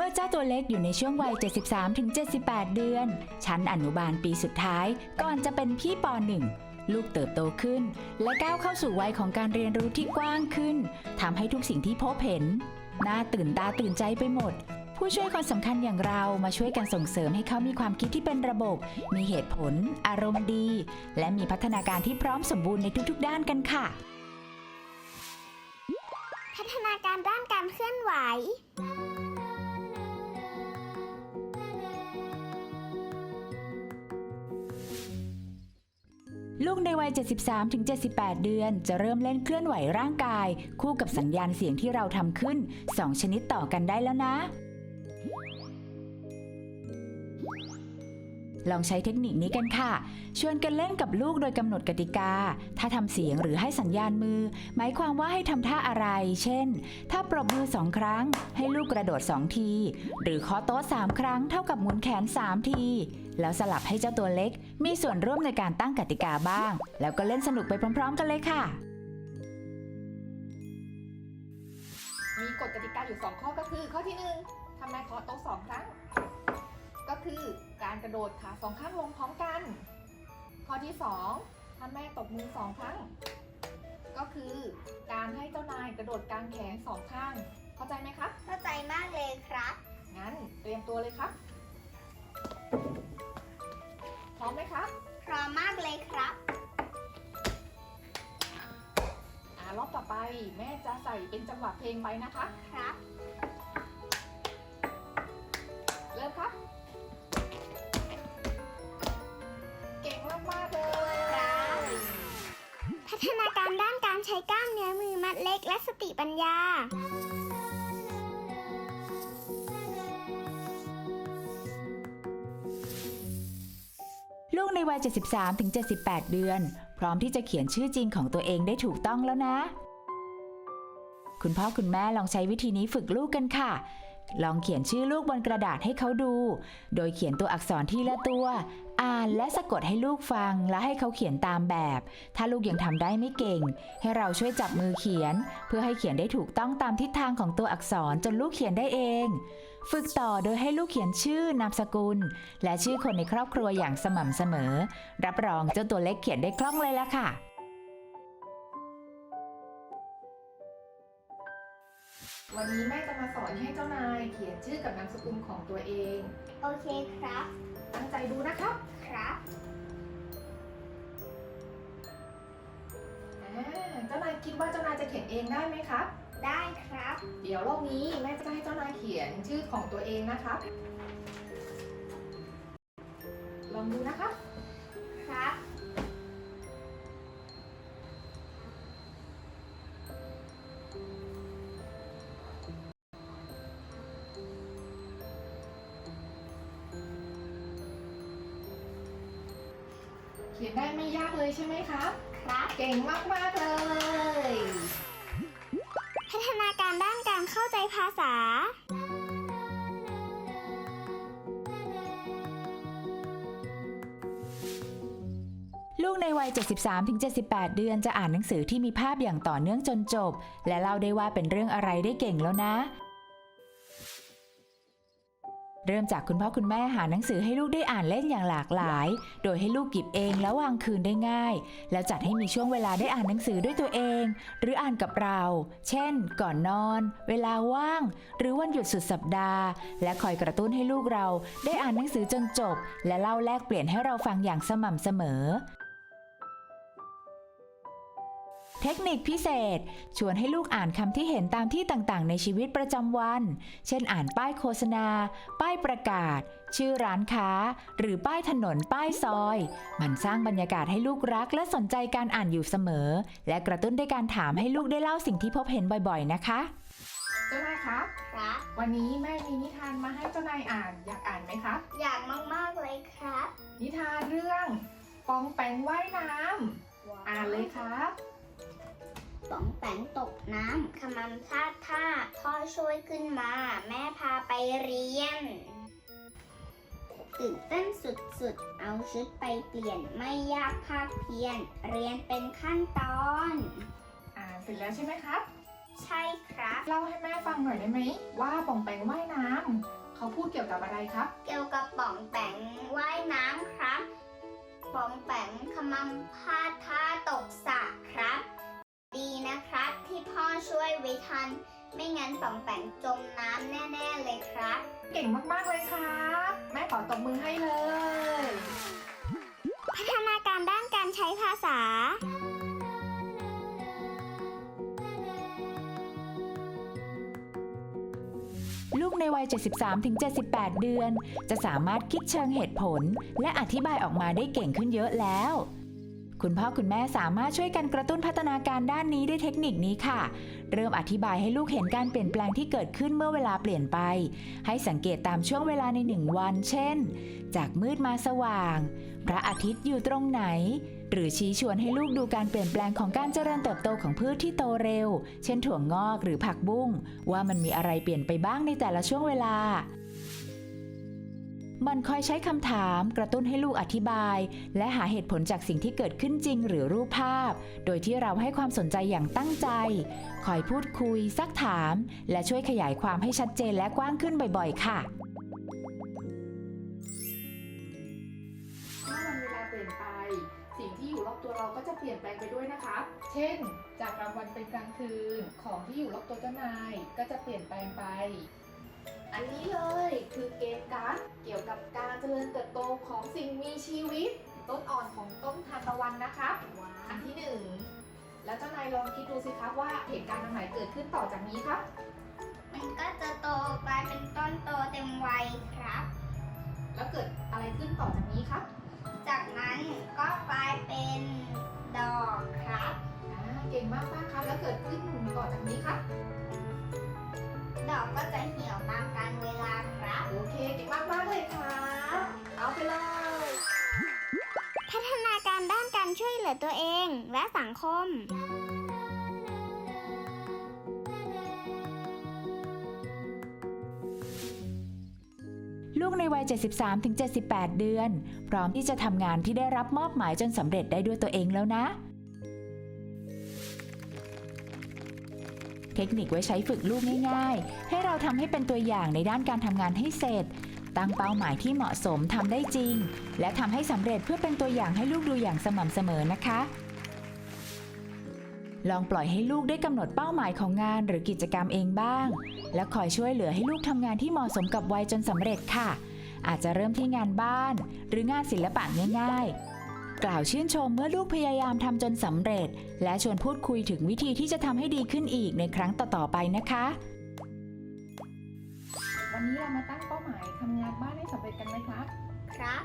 เมื่อเจ้าตัวเล็กอยู่ในช่วงวัย 73-78 เดือน ชั้นอนุบาลปีสุดท้าย ก่อนจะเป็นพี่ป .1 ลูกเติบโตขึ้น และก้าวเข้าสู่วัยของการเรียนรู้ที่กว้างขึ้นทำให้ทุกสิ่งที่พบเห็นน่าตื่นตาตื่นใจไปหมด ผู้ช่วยคนสำคัญอย่างเรามาช่วยกันส่งเสริมให้เขามีความคิดที่เป็นระบบ มีเหตุผล อารมณ์ดี และมีพัฒนาการที่พร้อมสมบูรณ์ในทุกๆ ด้านกันค่ะ พัฒนาการด้านการเคลื่อนไหว ลูกในวัย 73-78 เดือน จะเริ่มเล่นเคลื่อนไหวร่างกาย คู่กับสัญญาณเสียงที่เราทำขึ้น 2 ชนิดต่อกันได้แล้วนะ ลองใช้เทคนิคนี้กันค่ะ ชวนกันเล่นกับลูกโดยกำหนดกติกา ถ้าทำเสียงหรือให้สัญญาณมือ หมายความว่าให้ทำท่าอะไร เช่น ถ้าปรบมือสองครั้ง ให้ลูกกระโดดสองที หรือเคาะโต๊ะสามครั้งเท่ากับหมุนแขนสามที แล้วสลับให้เจ้าตัวเล็ก มีส่วนร่วมในการตั้งกติกาบ้าง แล้วก็เล่นสนุกไปพร้อม ๆ กันเลยค่ะ มีกฎกติกาอยู่ 2 ข้อก็คือ ข้อที่ 1ทำไมขอโต๊ะสองครั้ง ก็คือ การกระโดดขาสองข้างลงพร้อมกัน ข้อที่2ทำแม่ตบมือสองครั้ง ก็คือการให้เจ้านายกระโดดกางแขนสองข้าง เข้าใจไหมครับ เข้าใจมากเลยครับ งั้นเตรียมตัวเลยครับ พร้อมไหมครับ พร้อมมากเลยครับอ่ารอบต่อไปแม่จะใส่เป็นจังหวะเพลงไปนะคะ ครับ ใช้กล้ามเนื้อมือมัดเล็กและสติปัญญา ลูกในวัย 73-78 เดือน พร้อมที่จะเขียนชื่อจริงของตัวเองได้ถูกต้องแล้วนะ คุณพ่อคุณแม่ลองใช้วิธีนี้ฝึกลูกกันค่ะ ลองเขียนชื่อลูกบนกระดาษให้เขาดู โดยเขียนตัวอักษรทีละตัว อ่านและสะกดให้ลูกฟัง และให้เขาเขียนตามแบบ ถ้าลูกยังทำได้ไม่เก่ง ให้เราช่วยจับมือเขียน เพื่อให้เขียนได้ถูกต้องตามทิศทางของตัวอักษรจนลูกเขียนได้เอง ฝึกต่อโดยให้ลูกเขียนชื่อนามสกุล และชื่อคนในครอบครัวอย่างสม่ำเสมอ รับรองเจ้าตัวเล็กเขียนได้คล่องเลยละค่ะ วันนี้แม่จะมาสอนให้เจ้านายเขียนชื่อกับนามสกุลของตัวเอง โอเคครับ ตั้งใจดูนะครับ ครับอ่าเจ้านายคิดว่าเจ้านายจะเขียนเองได้ไหมครับ ได้ครับ เดี๋ยวรอบนี้แม่จะให้เจ้านายเขียนชื่อของตัวเองนะครับ ลองดูนะครับครับ ขียนได้ไม่ยากเลยใช่ไหมครับ ครับ เก่งมาก ๆ เลย พัฒนาการด้านการเข้าใจภาษา ลูกในวัย 73-78 เดือนจะอ่านหนังสือที่มีภาพอย่างต่อเนื่องจนจบ และเล่าได้ว่าเป็นเรื่องอะไรได้เก่งแล้วนะ เริ่มจากคุณพ่อคุณแม่หาหนังสือให้ลูกได้อ่านเล่นอย่างหลากหลาย โดยให้ลูกหยิบเองแล้ววางคืนได้ง่าย แล้วจัดให้มีช่วงเวลาได้อ่านหนังสือด้วยตัวเอง หรืออ่านกับเรา เช่น ก่อนนอน เวลาว่าง หรือวันหยุดสุดสัปดาห์ และคอยกระตุ้นให้ลูกเราได้อ่านหนังสือจนจบ และเล่าแลกเปลี่ยนให้เราฟังอย่างสม่ำเสมอ เทคนิคพิเศษ ชวนให้ลูกอ่านคำที่เห็นตามที่ต่างๆ ในชีวิตประจำวัน เช่นอ่านป้ายโฆษณา ป้ายประกาศ ชื่อร้านค้า หรือป้ายถนนป้ายซอย มันสร้างบรรยากาศให้ลูกรักและสนใจการอ่านอยู่เสมอ และกระตุ้นด้วยการถามให้ลูกได้เล่าสิ่งที่พบเห็นบ่อยๆ นะคะเจ้านายครับ ครับ วันนี้แม่มีนิทานมาให้เจ้านายอ่าน อยากอ่านไหมครับ อยากมากๆเลยครับ นิทานเรื่องปองแปงว่ายน้ำอ่านเลยครับ ป๋องแปงตกน้ำขมำพลาดท่าพ่อช่วยขึ้นมา แม่พาไปเรียน ตื่นเต้นสุดๆ เอาชุดไปเปลี่ยนไม่ยากภาคเพียน เรียนเป็นขั้นตอน อ่านเสร็จแล้วใช่ไหมครับ ใช่ครับ เล่าให้แม่ฟังหน่อยได้ไหม ว่าป่องแปงว่ายน้ำเขาพูดเกี่ยวกับอะไรครับ เกี่ยวกับป๋องแปงว่ายน้ำครับป๋องแปงขมำพลาดท่าตกสระครับดี นะครับ ที่พ่อช่วยไว้ทัน ไม่งั้นป๋องแปงจมน้ำแน่ ๆ เลยครับ เก่งมากๆเลยครับ แม่ขอตบมือให้เลย พัฒนาการด้านการใช้ภาษา ลูกในวัย 73-78 เดือน จะสามารถคิดเชิงเหตุผล และอธิบายออกมาได้เก่งขึ้นเยอะแล้ว คุณพ่อคุณแม่สามารถช่วยกันกระตุ้นพัฒนาการด้านนี้ด้วยเทคนิคนี้ค่ะ เริ่มอธิบายให้ลูกเห็นการเปลี่ยนแปลงที่เกิดขึ้นเมื่อเวลาเปลี่ยนไป ให้สังเกตตามช่วงเวลาในหนึ่งวัน เช่น จากมืดมาสว่าง พระอาทิตย์อยู่ตรงไหน หรือชี้ชวนให้ลูกดูการเปลี่ยนแปลงของการเจริญเติบโตของพืชที่โตเร็ว เช่นถั่วงอกหรือผักบุ้งว่ามันมีอะไรเปลี่ยนไปบ้างในแต่ละช่วงเวลา มันคอยใช้คำถามกระตุ้นให้ลูกอธิบาย และหาเหตุผลจากสิ่งที่เกิดขึ้นจริงหรือรูปภาพ โดยที่เราให้ความสนใจอย่างตั้งใจ คอยพูดคุย ซักถาม และช่วยขยายความให้ชัดเจนและกว้างขึ้นบ่อยๆ ค่ะเมื่อวันเวลาเปลี่ยนไป สิ่งที่อยู่รอบตัวเราก็จะเปลี่ยนแปลงไปด้วยนะครับเช่น จากกลางวันเป็นกลางคืน ของที่อยู่รอบตัวเจ้านายก็จะเปลี่ยนแปลงไป อันนี้เลยคือเกมการ์ดเกี่ยวกับการเจริญเติบโตของสิ่งมีชีวิต ต้นอ่อนของต้นทานตะวันนะครับอันที่หนึ่งแล้วเจ้านายลองคิดดูสิครับว่าเหตุการณ์อันไหนเกิดขึ้นต่อจากนี้ครับมันก็จะโตกลายเป็นต้นโตเต็มวัยครับ แล้วเกิดอะไรขึ้นต่อจากนี้ครับ จากนั้นก็กลายเป็นดอกครับอ่าเก่งมากมากๆครับ แล้วเกิดขึ้นต่อจากนี้ครับ ดอกก็จะเหี่ยวตามกาลเวลาครับ โอเคเก่งมากมากๆเลยครับเอาไปเลย พัฒนาการด้านการช่วยเหลือตัวเองและสังคม ลูกในวัย 73-78 เดือน พร้อมที่จะทำงานที่ได้รับมอบหมายจนสำเร็จได้ด้วยตัวเองแล้วนะ เทคนิคไว้ใช้ฝึกลูกง่ายๆ ให้เราทำให้เป็นตัวอย่างในด้านการทำงานให้เสร็จ ตั้งเป้าหมายที่เหมาะสมทำได้จริง และทำให้สำเร็จเพื่อเป็นตัวอย่างให้ลูกดูอย่างสม่ำเสมอนะคะ ลองปล่อยให้ลูกได้กำหนดเป้าหมายของงานหรือกิจกรรมเองบ้าง และคอยช่วยเหลือให้ลูกทำงานที่เหมาะสมกับวัยจนสำเร็จค่ะ อาจจะเริ่มที่งานบ้าน หรืองานศิลปะง่ายๆ กล่าวชื่นชมเมื่อลูกพยายามทำจนสำเร็จ และชวนพูดคุยถึงวิธีที่จะทำให้ดีขึ้นอีกในครั้งต่อๆไปนะคะ วันนี้เรามาตั้งเป้าหมายทำงานบ้านให้สำเร็จกันไหมครับ ครับ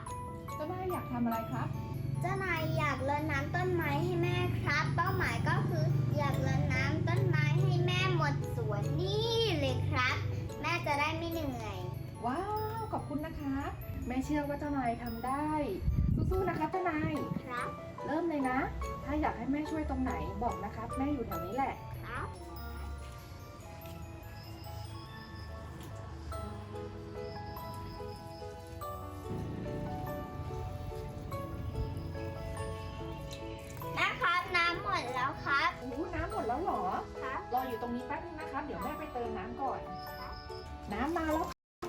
เจ้านายอยากทำอะไรครับ เจ้านายอยากรดน้ำต้นไม้ให้แม่ครับ เป้าหมายก็คืออยากรดน้ำต้นไม้ให้แม่หมดสวนนี่เลยครับ แม่จะได้ไม่เหนื่อย ว้าว ขอบคุณนะคะ แม่เชื่อว่าเจ้านายทำได้ สู้ๆ นะครับเจ้านาย ครับ เริ่มเลยนะ ถ้าอยากให้แม่ช่วยตรงไหนบอกนะครับ แม่อยู่แถวนี้แหละ ครับ แม่ครับน้ำหมดแล้วครับ อู้น้ำหมดแล้วเหรอ ครับ รออยู่ตรงนี้แป๊บนึงนะครับ เดี๋ยวแม่ไปเติมน้ำก่อน น้ำมาแล้ว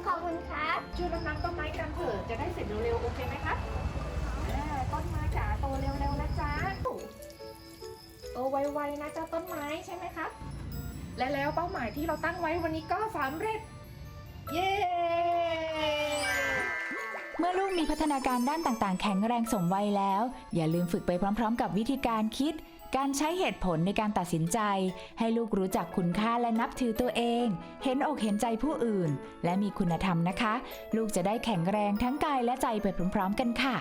ขอบคุณครับ ช่วยรดน้ำต้นไม้กันเถอะจะได้เสร็จเร็วๆ โอเคไหมครับ โตไวๆนะเจ๊ะต้นไม้ใช่ไหมครับ และแล้วเป้าหมายที่เราตั้งไว้วันนี้ก็สำเร็จ เย้ เมื่อลูกมีพัฒนาการด้านต่างๆ แข็งแรงสมวัยแล้ว อย่าลืมฝึกไปพร้อม ๆ กับวิธีการคิด การใช้เหตุผลในการตัดสินใจ ให้ลูกรู้จักคุณค่าและนับถือตัวเอง เห็นอกเห็นใจผู้อื่น และมีคุณธรรมนะคะ ลูกจะได้แข็งแรงทั้งกายและใจไปพร้อม ๆ กันค่ะ